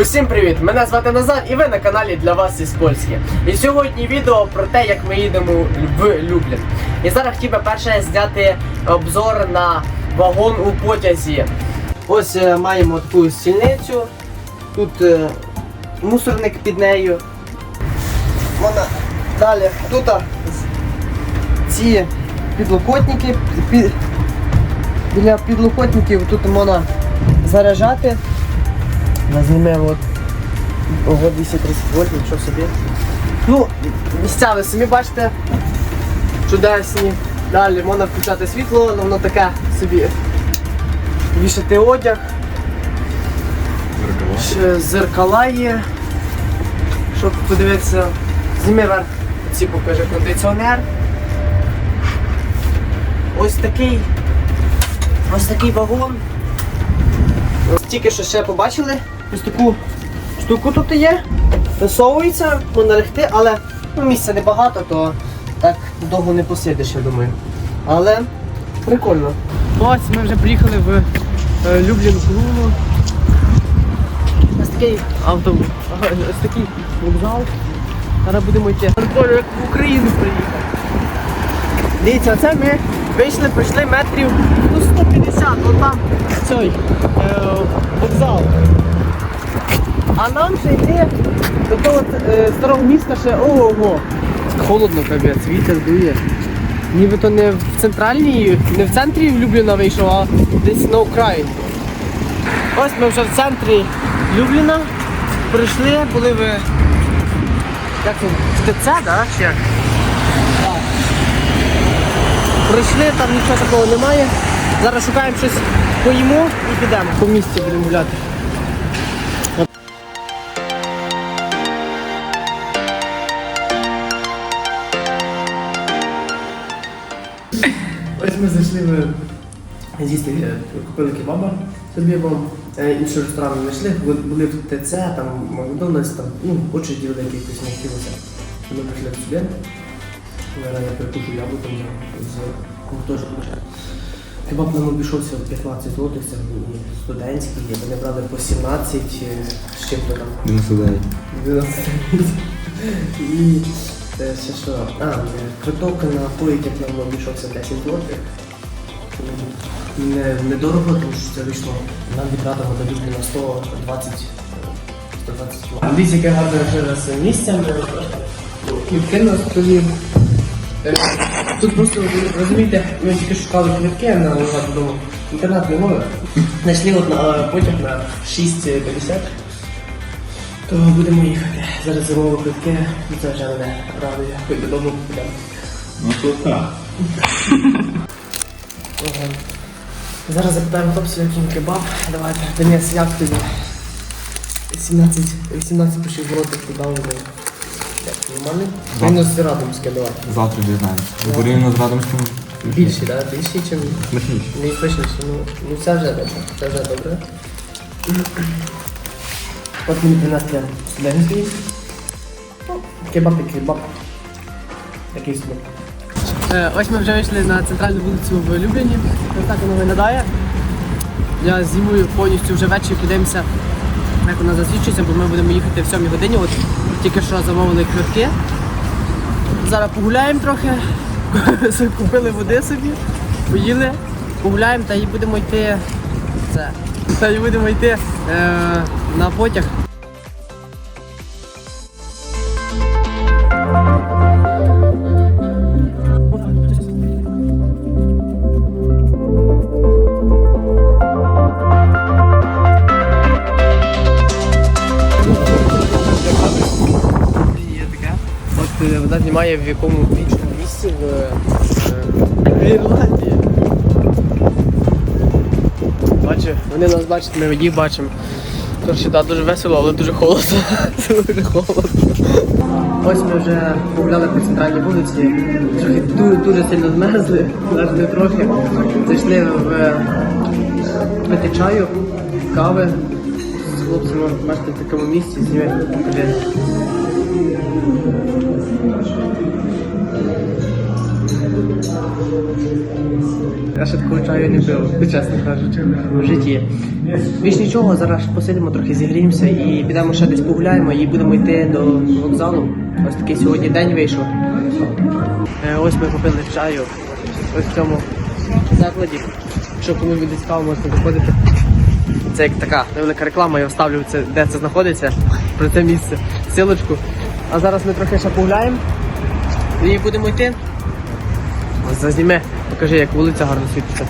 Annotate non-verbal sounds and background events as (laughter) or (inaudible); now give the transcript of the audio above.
Усім привіт! Мене звати Назар і ви на каналі для вас із Польськи. І сьогодні відео про те, як ми їдемо в Люблін. І зараз хотів би перше зняти обзор на вагон у потязі. Ось е, маємо таку стільницю. Тут е, мусорник під нею. Вона далі тут ці підлокотники. Під, біля підлокотників тут можна заряджати. Візьмемо от ого 230 вольт, нічого собі. Ну, місця ви самі бачите. Чудесні. Далі можна включати світло, але воно таке собі. Вішати одяг. Ще зеркала є. Щоб подивитися. Зніми верх, ці покаже кондиціонер. Ось такий. Ось такий вагон. Тільки що ще побачили, ось таку штуку тут є. Висовується, можна легти, але ну, місця небагато, то так довго не посидиш, я думаю. Але прикольно. Ось ми вже приїхали в е, Люблін Клуну. Ось такий автобус, ось такий вокзал. Зараз будемо йти. Прикольно, як в Україну приїхати. Дивіться, оце ми вийшли, пройшли метрів ну, 150, вон там цей е, вокзал. А нам ще йти до того е, старого міста ще ого. Холодно капець, вітер дує. Нібито не в центральній, не в центрі Любліна вийшов, а десь на Україні. Ось ми вже в центрі Любліна. Прийшли, були ви. Як це? В ТЦ, да? Прийшли, там нічого такого немає. Зараз шукаємо щось поїмо і підемо. По місці будемо гуляти. Ось ми зайшли в з'їсти, е, купили кебаба собі, бо е, інший ресторан не знайшли, були в ТЦ, там Макдональдс, там, ну, очереді великі якось не хотілося. Ми прийшли сюди. Я перекушу яблуком з гуртожитку. Кебаб нам обійшовся в 15 злотих, це був студентський, вони брали по 17 е, з чим-то там. 99. 99. І е, ще що? А, е, квиток на поїзд як нам обійшовся 10 злотих. Не, недорого, тому що це вийшло нам до Люблі на 120 е, 120 км. Дивіться, яке гарне вже раз місце. Квітки нас тоді. Е, Тут просто, розумієте, ми тільки шукали квітки на назад додому. Інтернет не ловив. Знайшли от на е, потяг на 6.50. То будемо їхати. Зараз замовили квитки, і це вже мене радує. Хоч додому підемо. Ну то так. Зараз запитаємо хлопців, який кебаб. Давайте. Денис, як тобі? 17, 18 почав злотих подав вже. Як, нормальний? Мінус з радомське, давай. Завтра дізнаємося. Порівняно з Радомським Більші, так? Да? Більші, ніж смачніше. найпишніше. Ну, ну це вже добре. Це вже добре. От мені принесли студентський. Ну, Кебаб і кебаб. Такий собі. Е, ось ми вже вийшли на центральну вулицю в Любліні. Ось так воно виглядає. Я зимую повністю вже ввечері подивимося, як вона засвідчується, бо ми будемо їхати в 7 годині. От тільки що замовили квитки. Зараз погуляємо трохи, (laughs) купили води собі, поїли, погуляємо та й будемо йти. Це. Та й будемо йти е, на потяг. Знімає в якому іншому місці в, е, в Ірландії. Бачу, вони нас бачать, ми їх бачимо. Коротше, так, дуже весело, але дуже холодно. (laughs) дуже холодно. Ось ми вже погуляли по центральній вулиці, трохи дуже, дуже сильно змерзли, навіть не трохи. Зайшли в е, пити чаю, кави з хлопцями, бачите, в такому місці, знімаємо, покажи. Я ще такого чаю не пив, чесно кажучи, в житті. Більш нічого, зараз посидимо, трохи зігріємося і підемо ще десь погуляємо і будемо йти до вокзалу. Ось такий сьогодні день вийшов. Е, Ось ми попили чаю ось в цьому закладі. Якщо кому буде цікаво, можете заходити. Це як така невелика реклама, я вставлю це, де це знаходиться, про це місце, силочку. А зараз ми трохи ще погуляємо і будемо йти. Зазніме, покажи, як вулиця гарно світиться.